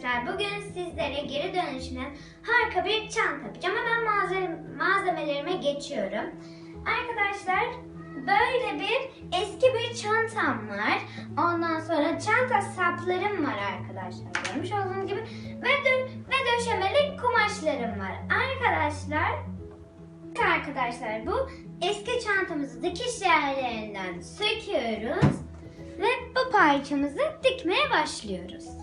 bugün sizlere geri dönüşünen harika bir çanta yapacağım. Hemen malzeme, malzemelerime geçiyorum. Arkadaşlar böyle bir eski bir çantam var. Ondan sonra çanta saplarım var arkadaşlar. Görmüş olduğunuz gibi. Ve, dö- ve döşemeli kumaşlarım var. Arkadaşlar Arkadaşlar bu eski çantamızı dikiş yerlerinden söküyoruz ve bu parçamızı dikmeye başlıyoruz.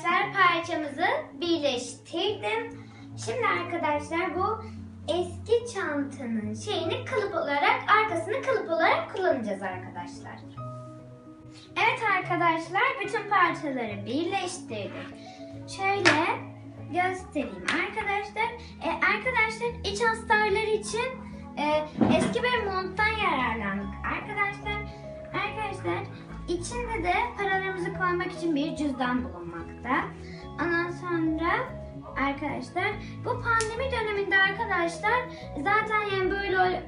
Arkadaşlar parçamızı birleştirdim. Şimdi arkadaşlar bu eski çantanın şeyini kalıp olarak arkasını kalıp olarak kullanacağız arkadaşlar. Evet arkadaşlar bütün parçaları birleştirdik. Şöyle göstereyim arkadaşlar. E, arkadaşlar iç astarlar için e, eski bir monttan yararlandık arkadaşlar. Arkadaşlar içinde de paralarımızı koymak için bir cüzdan bulunmakta. Ondan sonra arkadaşlar bu pandemi döneminde arkadaşlar zaten yani böyle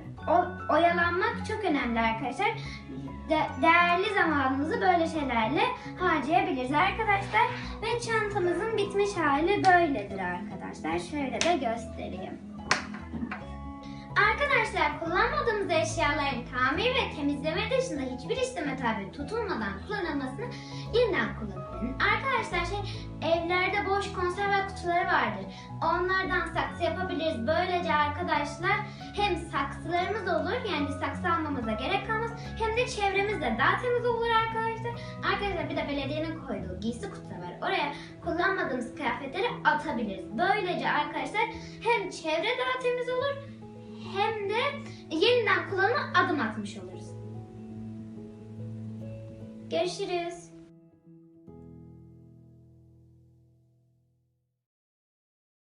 oyalanmak çok önemli arkadaşlar. De- değerli zamanımızı böyle şeylerle harcayabiliriz arkadaşlar. Ve çantamızın bitmiş hali böyledir arkadaşlar. Şöyle de göstereyim. Arkadaşlar kullanmadığımız eşyaların tamir ve temizleme dışında hiçbir işleme tabi tutulmadan kullanılmasını yeniden kullanın. Arkadaşlar şey evlerde boş konserve kutuları vardır. Onlardan saksı yapabiliriz. Böylece arkadaşlar hem saksılarımız olur yani saksı almamıza gerek kalmaz hem de çevremiz de daha temiz olur arkadaşlar. Arkadaşlar bir de belediyenin koyduğu giysi kutusu var. Oraya kullanmadığımız kıyafetleri atabiliriz. Böylece arkadaşlar hem çevre daha temiz olur kullanıma adım atmış oluruz. Görüşürüz.